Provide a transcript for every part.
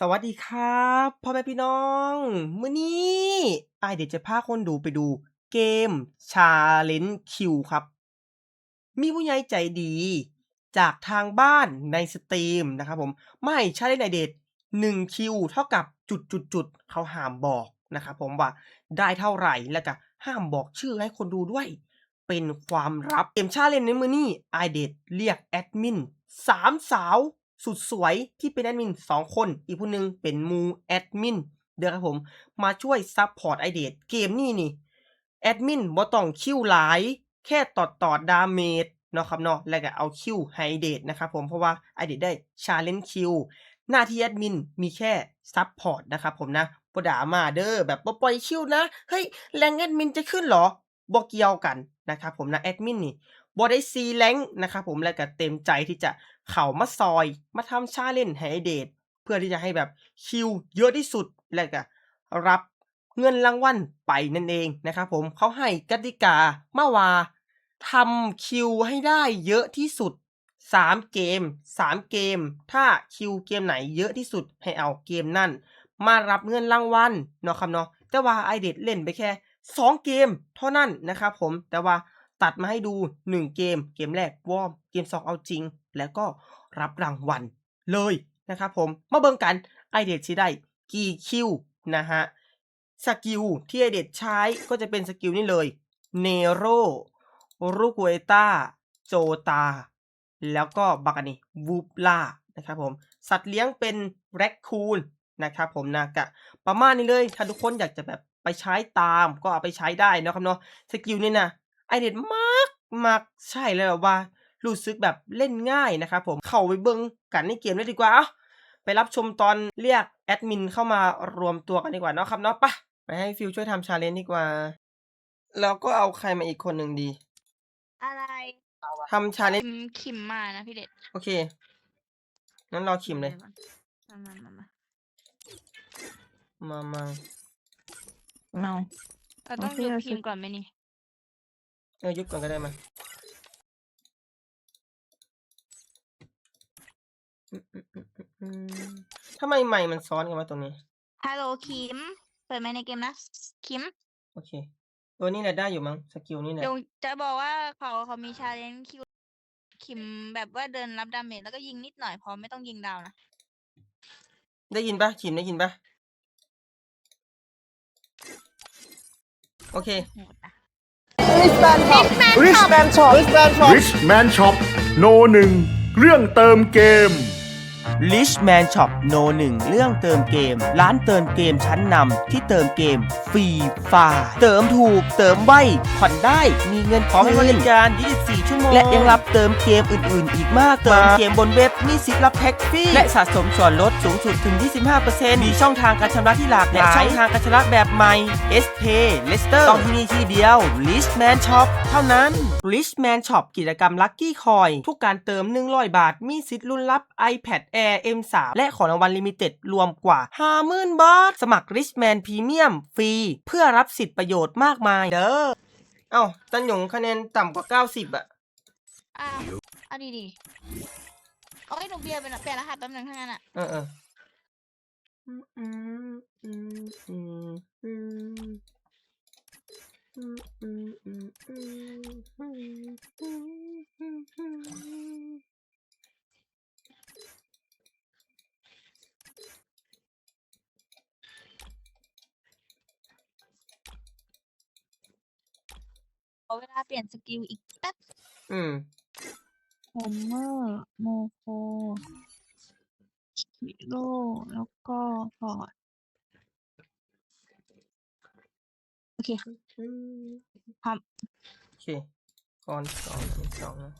สวัสดีครับพ่อแม่พี่น้องมื้อนี้อายเดี๋ยวจะพาคนดูไปดูเกม Challenge Q ครับ มีผู้ใหญ่ใจดี จากทางบ้านในสตรีมนะครับผมไมาให้ Challenge ในเดท1คิวเท่ากับจุดจุดจุดเขาห้ามบอกนะครับผมว่าได้เท่าไหร่แล้วก็ห้ามบอกชื่อให้คนดูด้วย เป็นความลับเกมชาเลนในมือนี้ไอเดดเรียกแอดมินสามสาว สุดสวยที่เป็นแอดมินสองคน อีกผู้หนึ่งเป็นมูแอดมินเดี๋ยวครับผม มาช่วยซัพพอร์ตไอเดดเกมนี้นี่แอดมินบ่ต้องคิวหลาย แค่ตอดตอดดาเมจเนาะครับเนาะแล้วก็เอาคิวไฮเดดนะครับผมเพราะว่าไอเดดได้ชาเลนจ์คิวหน้าที่แอดมินมีแค่ซัพพอร์ตนะครับผมนะบ่ด่ามาเด้อแบบบ่ปล่อยคิวนะ เฮ้ย แรงแอดมินจะขึ้นเหรอบ่เกี่ยวกันนะครับผมนะแอดมินนี่บ่ได้ซีแรงนะครับผมแล้วก็เต็มใจที่จะ เขามาซอยมาทำชาเลนจ์ให้ไอเดทเพื่อที่จะให้แบบคิวเยอะที่สุดแล้วก็รับเงินรางวัลไปนั่นเองนะครับผมเขาให้กติกามาว่าทำคิวให้ได้เยอะที่สุด 3 เกม 3 เกม ถ้าคิวเกมไหนเยอะที่สุดให้เอาเกมนั่น มารับเงินรางวัลเนาะครับเนาะแต่ว่าไอเดดเล่นไปแค่ 2 เกม เท่านั้นนะครับผมแต่ว่าตัดมาให้ดู 1 เกม เกมแรกวอร์มเกม 2 เอาจริง แล้วก็รับรางวัลเลยนะครับผมมาเบิ่งกันไอเดดสิได้กี่คิวนะฮะสกิลที่ไอเดดใช้ก็จะเป็นสกิลนี้เลยเนโรรูกเวตาโจตา แล้วก็บักนนี้วูบล่านะครับผมสัตว์เลี้ยงเป็นแรคคูนนะครับผมนะกะประมาณนี้เลย ถ้าทุกคนอยากจะแบบไปใช้ตามก็เอาไปใช้ได้นะครับเนาะสกิลนี่นะไอเด็ดมากมากใช่เลยแบบว่า รู้สึกแบบเล่นง่ายนะครับผมเข้าไปเบิ้งกันในเกมเลยดีกว่าเอ้าไปรับชมตอนเรียกแอดมินเข้ามารวมตัวกันดีกว่าเนาะครับเนาะไปะไปให้ฟิวช่วยทำชาเลนจ์ดีกว่า แล้วก็เอาใครมาอีกคนหนึ่งดี อะไรทำชาเลนจ์คิมคิมมานะพี่เด็ดโอเคงั้นรอคิมเลยมามามามามามาเมาเราต้องโอเคยุบเราคิมจะก่อนไหมนี่เออยุบก่อนก็ได้มาอืมอืมอืมอืมอืม ทำไมใหม่มันซ้อนกันวะตรงนี้ ฮัลโหลคิม เปิดไหมในเกมนะ คิม โอเคเออนี่แหละได้อยู่มั้ง สกิลนี่แหละ เดี๋ยวจะบอกว่าเขาเขามีชาเลนจ์คิวคิมแบบว่าเดินรับดาเมจแล้วก็ยิงนิดหน่อยพอไม่ต้องยิงดาวนะ ได้ยินปะขิมได้ยินปะโอเค โหดนะ Richman Shop Richman Shop Richman Shop โนหนึ่งเรื่องเติมเกม Richman Shop No 1 เรื่องเติมเกม ร้านเติมเกมชั้นนำที่เติมเกมฟรีฟาเติมถูก เติมไวผ่อนได้มีเงินพร้อมให้บริการ 24 ชั่วโมง และยังรับเติมเกมอื่นๆ อีกมาก เติมเกมบนเว็บมีสิทธิ์รับแพ็กฟรีและสะสมส่วนลด สูงสุดถึง 25%มีช่องทางการชำระที่หลากหลายและช่องทางการชำระแบบใหม่ S Pay Lester ต้องที่นี่ที่เดียว Richman Shop เท่านั้น Richman Shop กิจกรรม Lucky Coin ทุกการเติม 100 บาท มีสิทธิ์ลุ้นรับ iPad Air M3 และของรางวัลลิมิเต็ดรวมกว่า 50,000 บาท สมัคร Richman Premium ฟรี เพื่อรับสิทธิประโยชน์มากมายเด้อเอ้าตันหยงคะแนนต่ำกว่า 90 อะอ้าวเอาดีดีๆ โอ้ยหนูเบียร์เป็นเปลี่ยนรหัสแป๊บนึงทั้างนั้นอะเออเออขอเวลาเปลี่ยนสกิลอีกแป๊บ อืม โฮมเมอร์ โมโคฮิโร่แล้วก็พอร์ตโอเคอืมพร้อมโอเคก่อนสองอันนี้สองนะ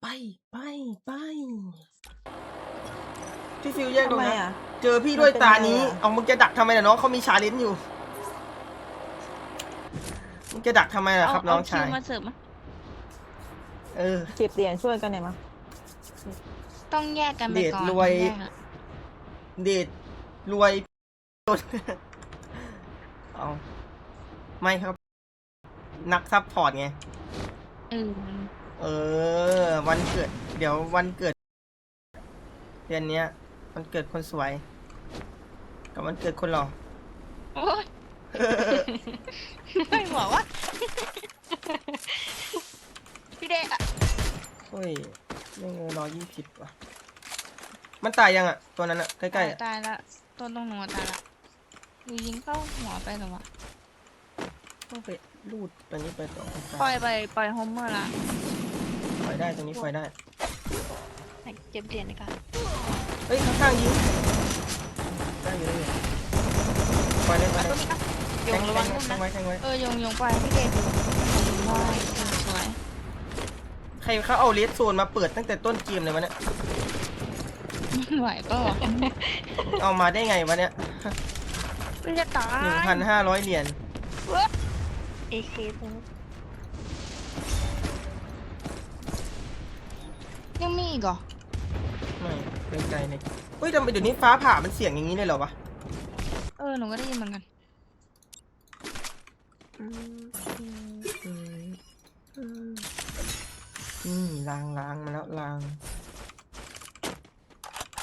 ไปไปไปพี่ฟิวแยกตรงทำไมนั้นอะเจอพี่ด้วยมันเป็นตาไงนี้อะเอามึงจะดักทำไมล่ะน้องเขามีชาเลนจ์อยู่ มึงจะดักทำไมล่ะเอาครับน้เอาองคิชาวยมาเสริมอะ เออสิบเหรียญช่วยกันหน่อยมั้งต้องแยกกันไปเดทก่อนรวยแยกอะเดทรวยเอาไม่ครับ นักซัพพอร์ตไง เออเออ วันเกิด เดี๋ยววันเกิด เดือนเนี้ยมันเกิดคนสวย กับมันเกิดคนหล่อ โอ้ยไม่บอกว่า พี่เดชอะเฮ้ยไม่งร้อยยี่สิบว่ะ มันตายยังอะ ตัวนั้นอะ ใกล้ๆอะตายละตัวตรงหนูอะตายละหนูยิงเข้าหัวไปเหรอวะต้องไปรูดตัวนี้ไปต่อปล่อยไปปล่อยโฮมเมอร์ละปล่อยได้ตรงนี้ปล่อยได้เจ็บเหรียญเลยค่ะเฮ้ยข้างๆยิงได้อยู่ได้อยู่ปล่อยได้ปล่อยตัวได้นี้อะโยแทงงระวังนุ่นแทนะงไว้แทงไว้ เออโยงโยงปล่อยให้พี่เดชดูได้สวย ใครเขาเอาเลสโซนมาเปิดตั้งแต่ต้นเกมเลยวะเนี่ย ไม่ไหวก็เอามาได้ไงวะเนี่ยไม่จะตายหนึ่งพันห้าร้อยเหรียญเอเคตรงนี้ยังมีอีกเหรอไม่เป็นไกลเลยเฮ้ยทำไมเดี๋ยวนี้ฟ้าผ่ามันเสียงอย่างนี้เลยเหรอวะ เออหนูก็ได้ยินเหมือนกันอืมอืมอืม ลางลางมาแล้วลาง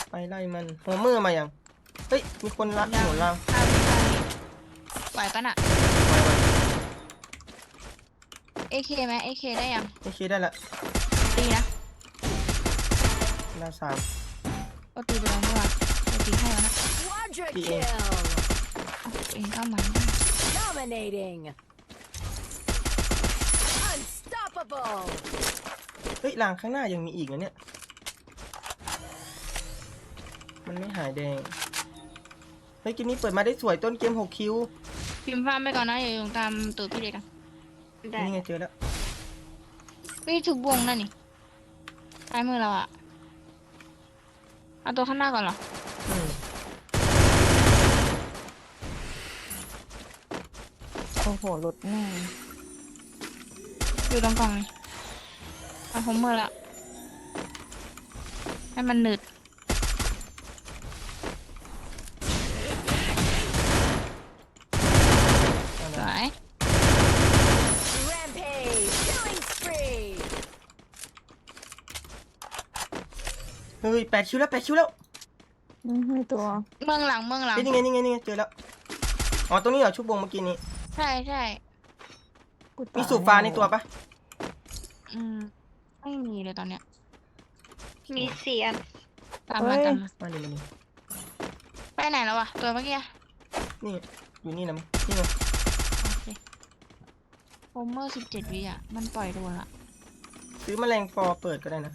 ไปไล่มันหัวมือมายังเฮ้ยมีคนรัดหัวลางข้าวข้าวไหวปะน่ะไว้ไว้เอเคไหมเอเคได้ยัง โอเคได้ละตีนะหน้าสามก็ตีไปแล้วนี่หว่าก็ตีให้แล้วนะ Quadra Die. kill. เองก็มัน Dominating. Unstoppable. เฮ้ยลางข้างหน้ายังมีอีกนะเนี่ย มันไม่หายแดง เฮ้ยเกมนี้เปิดมาได้สวยต้นเกมหกคิว พิมพ์ฟาร์มไปก่อนนะอย่าโยงตามตูดพี่เด็กกันนี่ไงเจอแล้วไม่ถูกวงนั่นนี่ซ้ายมือเราอะเอาตัวข้างหน้าก่อนเหรออืมโอ้โหหลุดแน่อยู่ตรงกล่องนี่เอา ผมเมื่อละ ให้มันหนืดนั่นสแหวละย Rampage. Killing spree. เฮ้ยแปดคิวแล้วแปดคิวแล้วอืมไม่ตัว เมืองหลังเมืองหลังเฮ้ยนี่ไงนี่ไงนี่ไงเจอแล้ว อ๋อตรงนี้เหรอชุบวงเมื่อกี้นี้ ใช่ใช่กูตยมีสูบฟ้าในตัวปะอืม ไม่มีเลยตอนเนี้ยมีเสียงตามมาตามมามาดิมาดิไปไหนแล้ววะตัวเมื่อกี้อะนี่อยู่นี่นะมั้งนี่ไงโอเคโฮมเมอร์สิบเจ็ดวิอะ มันปล่อยโดนละซื้อแมลงฟอเปิดก็ได้นะ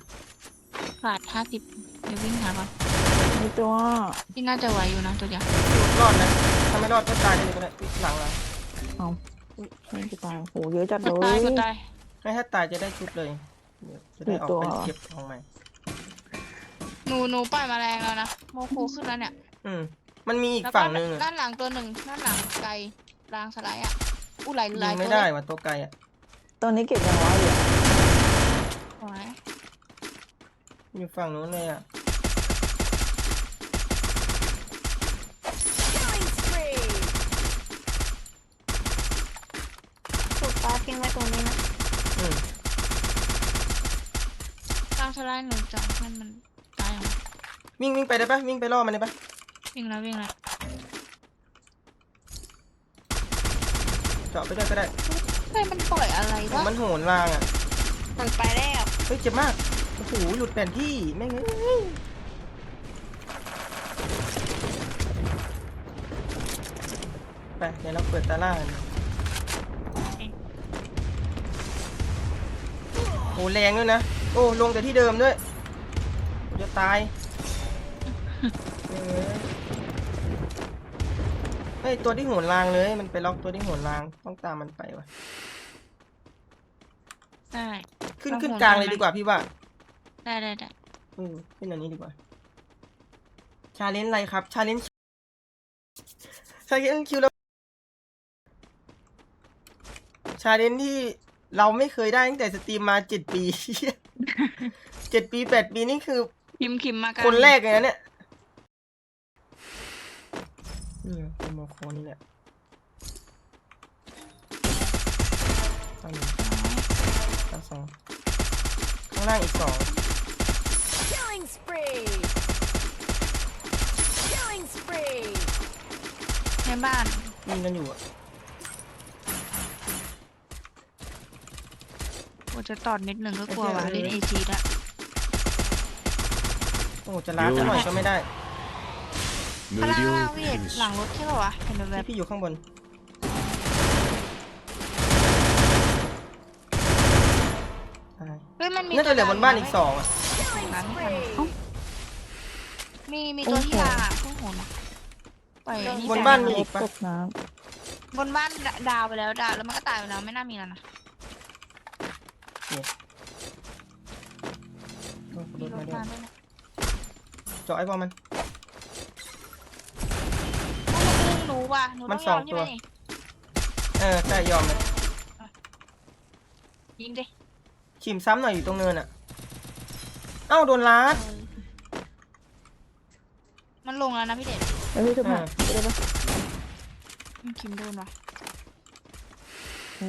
ขาดห้าสิบเดี๋ยววิ่งหาก่อนมีตัวที่น่าจะไหวอยู่นะตัวเดียวรอดนะถ้าไม่รอดก็ตายได้เลยก็ได้อุ๊ยหลังเราเอาไม่กูตายโหเยอะจัดกเลดตายยกดตายไม่ถ้าตายจะได้ชุดเลย เดี๋ยวจะได้ออกตัวไปเก็บของใหม่ หนูหนูปล่อยแมาแรงแล้วนะโมโคขึ้นแล้วเนี่ยอืมมันมีอีกแล้วก็ฝั่งหนึ่งอะด้านหลังตัวหนึ่งด้านหลังไกลรางสไลด์อะอู้ไหลไหลยิงตัไม่วได้เลยว่ะตัวไกลอะตัวนี้เก็บยังไงเหรียญสวยอยู่ฝั่งนู้นเลยอะ Killing spree. ถูกป้าทิ้งไว้ตรงนี้นะอืมราง สไลด์หนูจะให้มันตายออกมาวิ่งวิ่งไปได้ปะวิ่งไปล่อมันได้ปะวิ่งแล้ววิ่งแล้วเจาะไปด้วยก็ได้เฮ้ยมันปล่อยอะไรวะมันโหนรางอะมันไปแล้วเฮ้ยเจ็บมากโอ้โหหลุดแผนที่แม่งเอ้ยไปเดี๋ยวเราเปิดตาล่ากันโอ้แรงด้วยนะ โอ้ลงแต่ที่เดิมด้วยกูจะตายเอ้ยเฮ้ยตัวที่โหนรางเลย มันไปล็อกตัวที่โหนรางต้องตามมันไปวะได้ขึ้นต้องขึ้นโหนกลางรางเลยไหมดีกว่าพี่ว่า ได้ได้ได้เออขึ้นอันนี้ดีกว่า ชาเลนจ์อะไรครับ ชาเลนจ์ชาเลนจ์คิวแล้วชาเลนจ์ที่ เราไม่เคยได้ตั้งแต่สตรีมมาเจ็ดปีเจ็ดปีแปดปีนี่คือ คิมคิมมากคนแรกเลยนะเนี่ยนี่เป็นโมโคนี่แหละตั้งหนึ่งสองข้างล่างอีกสอง Killing spree Killing spree ในบ้านยิงกันอยู่อะ จะตอดเม็ดหนึ่งก็กลัวว่ะเล่นเอจีละโอ้จะล้าจะหน่อยก็ไม่ได้ข้างล่างข้างล่างพี่เห็นหลังรถใช่ป่าวะเห็นแบบพี่พี่อยู่ข้างบนตายเฮ้ยมันมีน่าจะเหลือบนบ้านอีกสองอะ Killing นั้น spree. มีมีตัวที่ลาอะผู้โหนอะปล่อยนี่บนไปบ้านะมีอีกปะตกน้บนบ้านดาวไปแล้วดาวแล้วมันก็ตายไปแล้วไม่น่ามีแล้วนะ โอ้โหมีโดรนถมาด้วยมาด้วยนะเจาะไอ้บอลมันพวกมึงรู้ว่ะหนูมัต้อนงสยอองมใช่ไหมตัวนี่เออใช่ยอมเลยยิงดิขีมซ้ำหน่อยอยู่ตรงเนินอะเอ้าโดนล้าดมันลงแล้วนะพี่เด็ดำแล้วพี่จะผ่านอ่าได้ปะมันคิมโดนว่ะ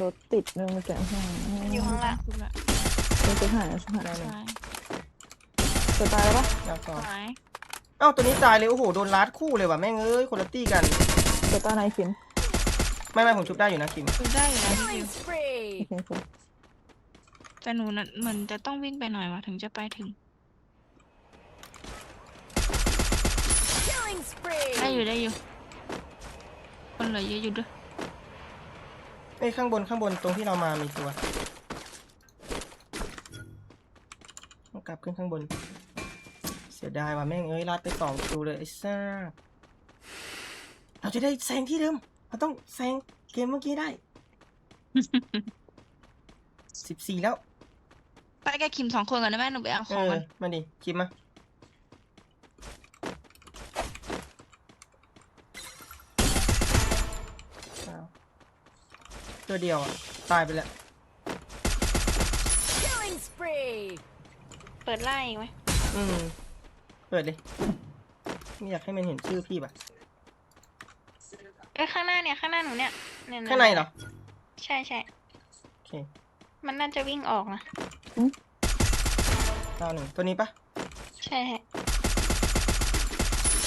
รถติดนึงมาแกะห้องมันอยู่ข้างล่างสุดละมันจะหายจะหายได้เลยใช่จะตายแล้วปะดาวสองหายเอ้าตัวนี้ตายเลยโอ้โหโดนล้าดคู่เลยว่ะแม่งเอ้ยคนละตี้กัน จะตายไหนคิมไม่ไม่ผมชุบได้อยู่นะคิมดูได้อยู่นะพี่คิ Killing ว spree. โอเคครับแต่หนูน่ะเหมือนจะต้องวิ่งไปหน่อยวะถึงจะไปถึง Killing spree. ได้อยู่ได้อยู่คนเหลือเยอะอยู่ด้วย เอ้ยข้างบนข้างบนตรงที่เรามามีตัวต้องกลับขึ้นข้างบน เสียดายว่ะแม่งเอ้ยลาดไปสองคิวเลยไอ้ซ่าเราจะได้แซงที่เดิมเราต้องแซงเกมเมื่อกี้ได้สิบสี่แล้ว ไปกับคิมสองคนกันได้ไหมหนูไปเอาเอของอกันมาดิคิมมาเอา ตัวเดียวอะตายไปแล้ว Killing spree. เปิดไล่ไหมอืม เปิดเลยไม่อยากให้มันเห็นชื่อพี่ป่ะ เอ้ยข้างหน้าเนี่ยข้างหน้าหนูเนี่ยเยข้างในเหรอ ใช่ใช่โอเคมันน่าจะวิ่งออกนะดาวหนึ่งตัวนี้ปะใช่ใช่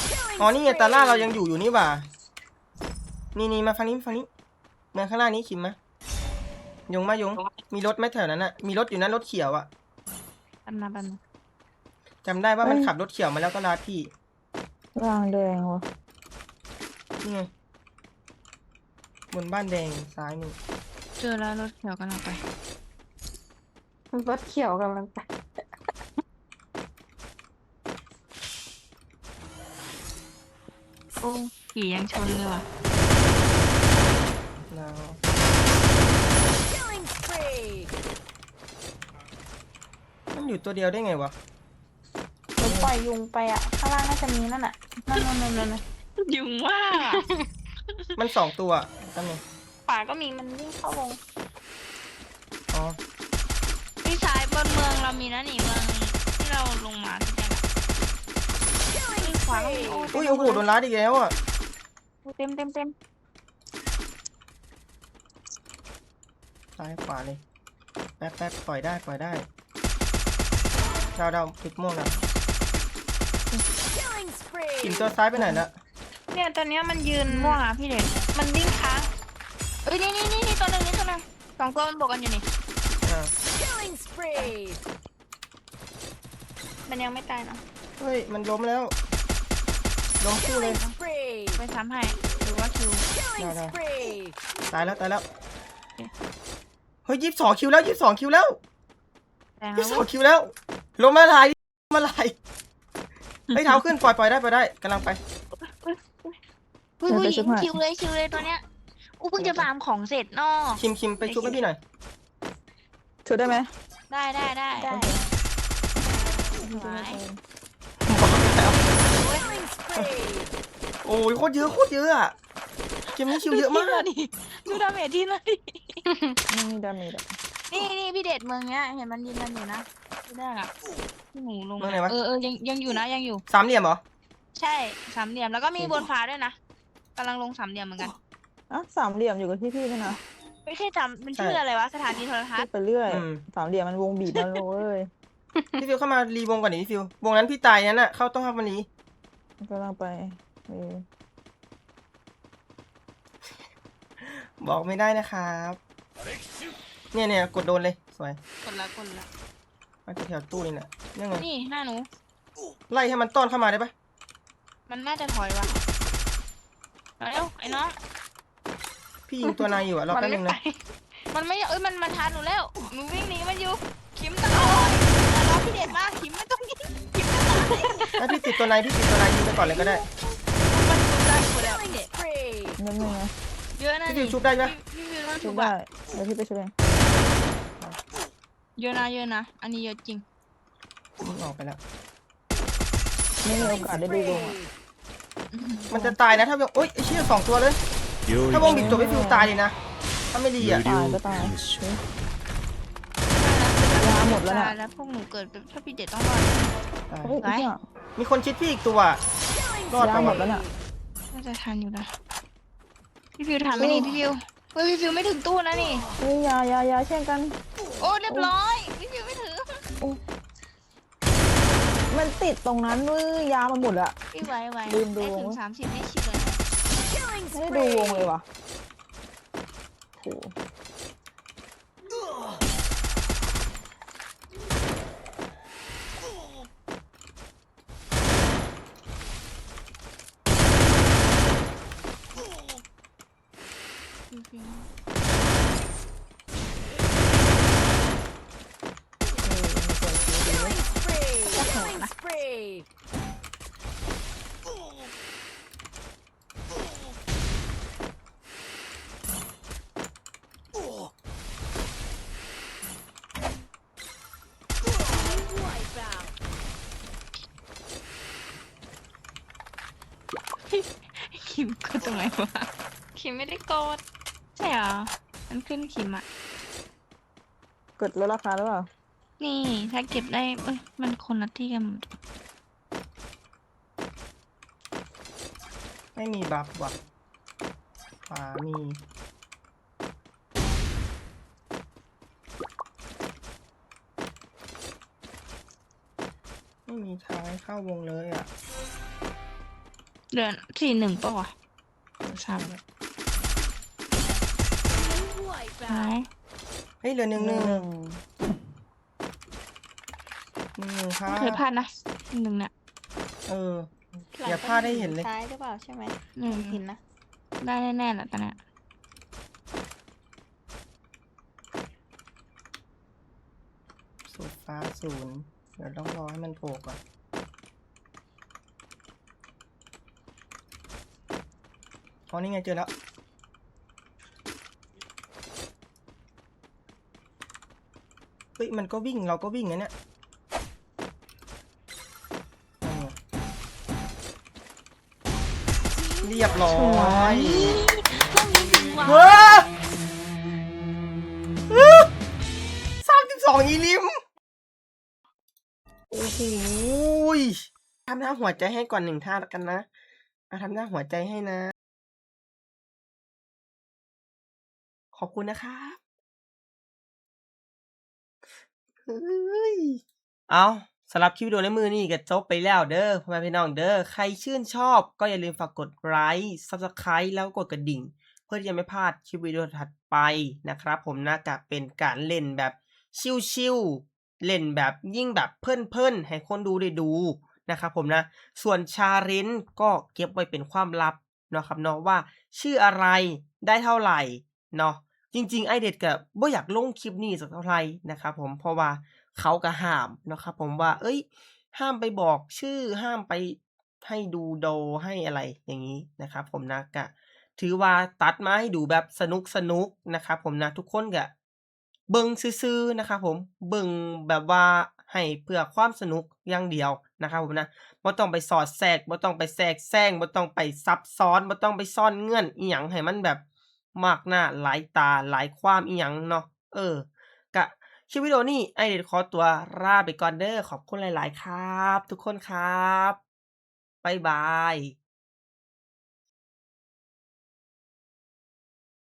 Killing อ๋อ นี่ไงตาล่าเรา spree. ยังอยู่อยู่นี่หว่านี่นี่มาฟังนี้ฟังนี้เมืองข้างหน้านี้คิมมะยงมายง มีรถไหมแถวนั้นอะมีรถอยู่นะรถเขียวอะปันมาปันมาจำได้ว่ามันขับรถเขียวมาแล้วก็ลาดพี่รางแดงวะนี่ไงบนบ้านแดงซ้ายมือเจอแล้วรถเขียวกันเราไปรถเขียวกำลังไปโอ้ขี่ยังชนเลยว่ะ ดาว Killing spree. มันอยู่ตัวเดียวได้ไงวะรถปล่อยยุงไปอะ ข้างล่างน่าจะมีนั่นอะนั่นนั่นนั่นนั่นยุงว่ามันสองตัวตั้งไงป่าก็มีมันวิ่งเข้าวงอ๋อพี่สายบนเมืองเรามีนะนี่เมืองที่เราลงมาที่เนี่ย Killing มีขวาก็มี spree. โอ้อุ้ยโอ้โหโดนลาดอีกแล้วอะเต็มเต็มเต็ม ซ้ายขวาเลย แป๊บแป๊บปล่อยได้ปล่อยได้ดาวดาวติดม่วงแล้ว Killing spree. กินตัวซ้ายไปไหนละเนี่ยตอนเนี้ยมันยืนม่วงอะพี่เด่นมันวิ่งค้างเอ้ยนี่นี่นี่นี่ตัวหนึ่งนี่ตัวหนึ่งสองตัวมันบวกกันอยู่นี่ อ่า Killing spree. มันยังไม่ตายเนาะเฮ้ย มันล้มแล้ว ล้มคู่เลย Killing spree. ไปซ้ำให้หรือว่าคิว Killing No, no. spree. ตายแล้วตายแล้วเฮ้ยยี่สิบสองคิวแล้วยี่สิบสองคิวแล้วแรงยี่แล้สิบสอวงคิวแล้วลงมาลายมาลายเฮ้ยเท้าขึ้นปล่อยปล่อยได้ปล่อยได้กำลังไปอุ้ยอุ้ยคิวเลยคิวเลยตัวเนี้ยอู้เพิ่งจะฟาร์มของเสร็จนอกคิมคิมไปชุบให้พี่หน่อยช่วยได้ไหมได้ได้ได้ได้สวย Killing spree. โอ้ยโคตรเยอะโคตรเยอะอะเกมนี้คิวเยอะมากดิดูดาเมจที่เลยดิไม่มีดาเมจอะ นี่นี่พี่เดชเมืองเนี้ยเห็นมันยืนกันอยู่นะที่แรกอะที่หมูลงเมืองไหนวะ เออเออยังยังอยู่นะยังอยู่ สามเหลี่ยมเหรอ ใช่สามเหลี่ยมแล้วก็มีบนฟ้าด้วยนะกำลังลงสามเหลี่ยมเหมือนกันอะสามเหลี่ยมอยู่กับที่พี่นี่นะไม่ใช่จำมันชื่ออะไรวะสถานีโทรทัศพูดน์ไปเรื่อย อืม สามเหลี่ยมมันวงบีบมันเลยพี่ฟิวเข้ามารีวงก่อนดิพี่ฟิววงนั้นพี่ตายนั้นอะเข้าต้องเข้ามารีกำลังไปเออบอกไม่ได้นะครับ เนี่ยเนี่ยกดโดนเลยสวยคนละคนละมาแถวตู้นี่แหละนี่ไงนี่หน้าหนู ไล่ให้มันต้อนเข้ามาได้ปะมันน่าจะถอยว่ะมาเร็วไอ้น้องพี่ยิงตัวนายอยู่อะรอมัแป๊บไม่นึงไปนะมันไม่เอ้ยมันมันทันหนูแล้วหนูวิ่งหนีมันอยู่คิมตลอดรอพี่เด็ดมาคิมไม่ต้องยิงคิมไม่ต้องยิงถ้าพี่ติดตัวนายพี่ติดตัวนายยิงไปก่อนเลยก็ได้มันดูได้หมดแล้ว Killing พี่เด็ด spree. นิดนึงนะเยอะนะพี่ฟิวชุบได้ปะพี่ฟิวต้องชุชุบบได้อะ เดี๋ยวพี่ไปช่วยเองเยอะนะเยอะนะ อันนี้เยอะจริงยิงออกไปแล้ว ไม่มีโอกาสได้ดูวงอะมันจะตายนะถ้าแบบโอ๊ยไอ้เชี่ยสองตัวเลย ถ้าวงบิดตัวพี่ฟิวตายเลยนะ ถ้าไม่ดีอะ ตายก็ตายยาหมดแล้วน่ะ ตายแล้วพวกหนูเกิดถ้าพี่เด็ดต้องรอดตายเฮ้ยไอ้เหี้ยมีคนชิดพี่อีกตัวอะรอดยาปะหมวะดแล้วน่ะน่าจะทันอยู่นะพี่ฟิวทันไหมนี่พี่ฟิวเฮ้ยพี่ฟิวไม่ถึงตู้นะนี่เฮ้ยยายายาเช่นกัน โอ้เรียบร้อยพี่ฟิวไม่ถึงมันติดตรงนั้นเว้ยยามันหมดอะพี่ไหวไหวลืมดู ได้ถึงสามสิบไม่ชิดเลยนะ Killing ไม่ได้ดูวง spree. เลยว่ะโห พี่ฟิว Killing spree. Killing spree. คิมกดต รงไหนวะคิมไม่ได้กดใช่เหรอมันขึ้นคิมอะเกิดลดราคาหรือเปล่านี่ถ้าเก็บได้เอ้ยมันคนละที่กันหมดไม่มีบัฟว่ะขวามีไม่มีทางให้เข้าวงเลยอะ เดือนสี่หนึ่งป่ะวะ สาม Wipe ไหน out. เฮ้ยเหลือหนึ่งหนึ่งหนึ่งหนึ่งหนึ่งครัไม่บเคยพลาดนะหนึ่งเนี่ยเออ อย่าพลาดได้เห็นเลยซ้ายหรือเปล่าใช่ไหมหนึ่งหินนะ ได้แน่ๆแหละตอนเนี้ยสูตรฟ้าศูนย์เดี๋ยวต้องรอให้มันโผล่ก่อน อ๋อนี่ไงเจอแล้วเฮ้ยมันก็วิ่งเราก็วิ่งนะเนี่ยนั่นไงเรียบร้อยเฮ้ยสามสิบสองอีลิม โอ้โหยทำหน้าหัวใจให้ก่อนหนึ่งท่าแล้วกันนะอะทำหน้าหัวใจให้นะ ขอบคุณนะครับเฮ้ยเอาสำหรับคลิปวิดีโอในมือนี่ก็จบไปแล้วเด้อพ่อแม่พี่น้องเด้อใครชื่นชอบก็อย่าลืมฝากกดไลค์ Subscribe แล้วกดกระดิ่ง เพื่อที่จะไม่พลาดคลิปวิดีโอถัดไปนะครับ ผมนะกะเป็นการเล่นแบบชิลๆเล่นแบบยิ่งแบบเพิ่นๆให้คนดูได้ดูนะครับผมนะส่วนชาเลนจ์ก็เก็บไว้เป็นความลับเนาะครับเนาะว่าชื่ออะไรได้เท่าไหร่เนาะ จริงๆไอเด็ดกับบ่อยากลงคลิปนี้สักเท่าไหร่นะครับผมเพราะว่าเขาก็ห้ามนะครับผมว่า เอ้ย ห้ามไปบอกชื่อห้ามไปให้ดูโดให้อะไรอย่างนี้นะครับผมนะกะถือว่าตัดมาให้ดูแบบสนุกสนุกนะครับผมนะทุกคนก็เบิ่งซื่อๆนะครับผมเบิ่งแบบว่าให้เพื่อความสนุกอย่างเดียวนะครับผมนะบ่ต้องไปสอดแทรกบ่ต้องไปแทรกแซงบ่ต้องไปซับซ้อนบ่ต้องไปซ่อนเงื่อนอีหยังให้มันแบบ มากหน้าหลายตาหลายความอีหยังเนาะเออ กะคลิปวิดีโอนี้ไอเดดขอตัวลาไปก่อนเด้อขอบคุณหลาย ๆ ครับ ทุกคนครับบ๊ายบาย